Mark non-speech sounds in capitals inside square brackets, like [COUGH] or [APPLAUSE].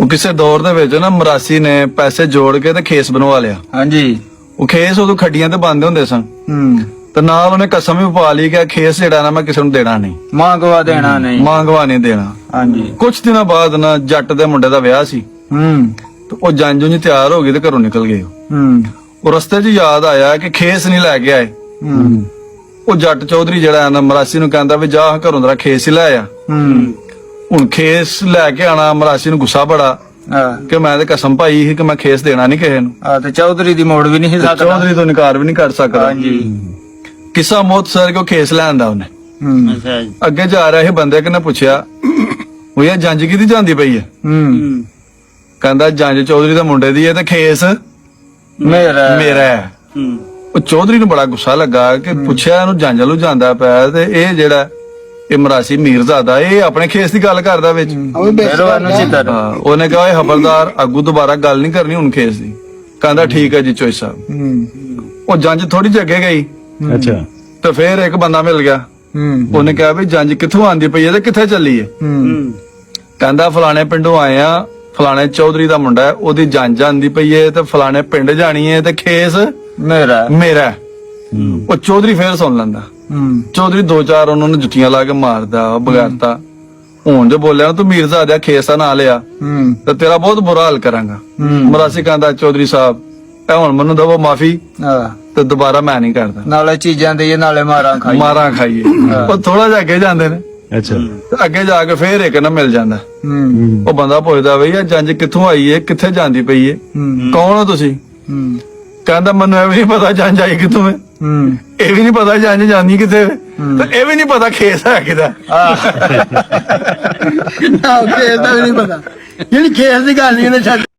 ਉਹ ਕਿਸੇ ਦੌਰ ਦੇ ਵਿੱਚ ਨਾ ਮਰਾਸੀ ਨੇ ਪੈਸੇ ਜੋੜ ਕੇ ਤੇ ਖੇਸ ਬਣਵਾ ਲਿਆ। ਹਾਂਜੀ। ਉਹ ਖੇਸ ਉਦੋਂ ਖੱਡੀਆਂ ਤੇ ਬੰਦ ਹੁੰਦੇ ਸਨ। ਹੂੰ। ਤੇ ਨਾਲ ਉਹਨੇ ਕਸਮ ਵੀ ਪਾ ਲਈ ਕਿ ਖੇਸ ਜਿਹੜਾ ਨਾ ਮੈਂ ਕਿਸੇ ਨੂੰ ਦੇਣਾ ਨਹੀਂ। ਮੰਗਵਾ ਦੇਣਾ ਨਹੀਂ। ਮੰਗਵਾ ਨਹੀਂ ਦੇਣਾ। ਹਾਂਜੀ। ਕੁਝ ਦਿਨਾਂ ਬਾਅਦ ਨਾ ਜੱਟ ਦੇ ਮੁੰਡੇ ਦਾ ਵਿਆਹ ਸੀ। ਹੂੰ। ਤੇ ਉਹ ਜੰਜ ਜੀ ਤਿਆਰ ਹੋ ਗਏ ਤੇ ਘਰੋਂ ਨਿਕਲ ਗਏ। ਹੂੰ। ਉਹ ਰਸਤੇ 'ਚ ਯਾਦ ਆਇਆ ਕਿ ਖੇਸ ਨਹੀਂ ਲੈ ਕੇ ਆਏ। ਹੂੰ। ਉਹ ਜੱਟ ਚੌਧਰੀ ਜਿਹੜਾ ਹੈ ਨਾ ਮਰਾਸੀ ਨੂੰ ਕਹਿੰਦਾ ਵੀ ਜਾ ਘਰੋਂ ਤੇਰਾ ਖੇਸ ਹੀ ਲੈ ਆ। ਹੂੰ। ਹੁਣ ਖੇਸ ਲੈ ਕੇ ਆਣਾ ਮਰਾਸੀ ਨੂੰ ਗੁੱਸਾ ਬੜਾ ਆ ਕਿ ਮੈਂ ਤੇ ਕਸਮ ਪਾਈ ਸੀ ਕਿ ਮੈਂ ਖੇਸ ਦੇਣਾ ਨਹੀਂ ਕਿਸੇ ਨੂੰ। ਆ ਤੇ ਚੌਧਰੀ ਦੀ ਮੋੜ ਵੀ ਨਹੀਂ ਸਕਦਾ। ਚੌਧਰੀ ਤੋਂ ਇਨਕਾਰ ਵੀ ਨਹੀਂ ਕਰ ਸਕਦਾ। ਹਾਂਜੀ। ਕਿਸਾ ਮੌਤ ਸਰ ਕੋ ਖੇਸ ਲੈਂਦਾ ਉਹਨੇ? ਹੂੰ। ਅੱਛਾ ਜੀ। ਅੱਗੇ ਜਾ ਰਿਹਾ ਇਹ ਬੰਦੇ ਕਿਨੇ ਪੁੱਛਿਆ ਉਹ ਇਹ ਜੰਜ ਕਿਹਦੀ ਜਾਂਦੀ ਪਈ ਹੈ? ਹੂੰ। ਕਹਿੰਦਾ ਜੰਜ ਚੌਧਰੀ ਦਾ ਮੁੰਡੇ ਦੀ ਹੈ ਤੇ ਖੇਸ ਮੇਰਾ ਮੇਰਾ ਹੈ। ਹੂੰ। ਉਹ ਚੌਧਰੀ ਨੂੰ ਬੜਾ ਗੁੱਸਾ ਲੱਗਾ ਕਿ ਪੁੱਛਿਆ ਇਹਨੂੰ ਜੰਜ ਲੂ ਜਾਂਦਾ ਪਿਆ ਤੇ ਇਹ ਜਿਹੜਾ ਇਹ ਮਰਾਸੀ ਮੀਰਜ਼ਾਦਾ ਇਹ ਆਪਣੇ ਖੇਸ ਦੀ ਗੱਲ ਕਰਦਾ ਵਿੱਚ। ਉਹਨੂੰ ਚਿੱਤਰ ਹਾਂ, ਉਹਨੇ ਕਿਹਾ ਓਏ ਹਬਲਦਾਰ ਅੱਗੂ ਦੁਬਾਰਾ ਗੱਲ ਨਹੀਂ ਕਰਨੀ ਹੁਣ ਖੇਸ ਦੀ। ਕਹਿੰਦਾ ਠੀਕ ਹੈ ਜੀ ਚੋਈ ਸਾਹਿਬ। ਉਹ ਜੰਜ ਥੋੜੀ ਜਿਹੀ ਅੱਗੇ ਗਈ। ਅੱਛਾ। ਤੇ ਫੇਰ ਇੱਕ ਬੰਦਾ ਮਿਲ ਗਿਆ। ਉਹਨੇ ਕਿਹਾ ਵੀ ਜੰਜ ਕਿੱਥੋਂ ਆਂਦੀ ਪਈ ਹੈ ਤੇ ਕਿੱਥੇ ਚੱਲੀ ਹੈ? ਕਹਿੰਦਾ ਫਲਾਣੇ ਪਿੰਡੋਂ ਆਏ ਆ ਫਲਾਣੇ ਚੌਧਰੀ ਦਾ ਮੁੰਡਾ ਹੈ। ਉਹਦੀ ਜੰਜ ਆਂਦੀ ਪਈ ਹੈ ਤੇ ਫਲਾਣੇ ਪਿੰਡ ਜਾਣੀ ਹੈ ਤੇ ਖੇਸ ਮੇਰਾ ਮੇਰਾ ਹੈ। ਉਹ ਚੌਧਰੀ ਫੇਰ ਸੁਣ ਲੈਂਦਾ। ਹੂੰ। ਚੌਧਰੀ ਦੋ ਚਾਰ ਉਹਨਾਂ ਨੂੰ ਜੁੱਤੀਆਂ ਲਾ ਕੇ ਮਾਰਦਾ ਉਹ ਬਗਾਰਤਾ। ਹੁਣ ਜੋ ਬੋਲਿਆ ਨਾ ਤੂੰ ਮੀਰਜ਼ਾਦਾ ਖੇਸ ਦਾ ਨਾਂ ਲਿਆ ਹੂੰ। ਤੇ ਤੇਰਾ ਬਹੁਤ ਬੁਰਾ ਹਾਲ ਕਰਾਂਗਾ। ਹੂੰ। ਮਰਾਸੀ ਕਹਿੰਦਾ ਚੌਧਰੀ ਸਾਹਿਬ ਇਹ ਹੁਣ ਮੈਨੂੰ ਦਵੋ ਮਾਫੀ ਤੇ ਦੁਬਾਰਾ ਮੈਂ ਨਹੀਂ ਕਰਦਾ। ਨਾਲੇ ਚੀਜ਼ਾਂ ਦੇ ਨਾਲੇ ਮਾਰਾਂ ਖਾਈ ਮਾਰਾਂ ਖਾਈਏ। ਉਹ ਥੋੜਾ ਜਿਹਾ ਅੱਗੇ ਜਾਂਦੇ ਨੇ। ਅੱਛਾ। ਤੇ ਅੱਗੇ ਜਾ ਕੇ ਫੇਰ ਇੱਕ ਨਾ ਮਿਲ ਜਾਂਦਾ। ਹੂੰ। ਉਹ ਬੰਦਾ ਪੁੱਛਦਾ ਬਈ ਇਹ ਜੰਜ ਕਿੱਥੋਂ ਆਈ ਏ ਕਿੱਥੇ ਜਾਂਦੀ ਪਈ ਏ? ਹੂੰ। ਕੌਣ ਹੋ ਤੁਸੀਂ? ਹੂੰ। ਕਹਿੰਦਾ ਮੈਨੂੰ ਇਹ ਵੀ ਨਹੀਂ ਪਤਾ ਜੰਜ ਆਈ ਕਿੱਥੋਂ ਹੈ ਹੂੰ। ਇਹ ਵੀ ਨਹੀਂ ਪਤਾ ਜੰਜ ਜਾਂਦੀ ਕਿੱਥੇ। ਹੈ। ਤੇ ਇਹ ਵੀ ਨਹੀਂ ਪਤਾ ਖੇਸ ਹੈ ਕਿਦਾ [LAUGHS] ਨਾ ਖੇਸ ਦਾ ਵੀ ਨਹੀਂ ਪਤਾ। ਜਿਹੜੀ ਖੇਸ ਦੀ ਗੱਲ ਨਹੀਂ ਉਹਨੇ ਛੱਡ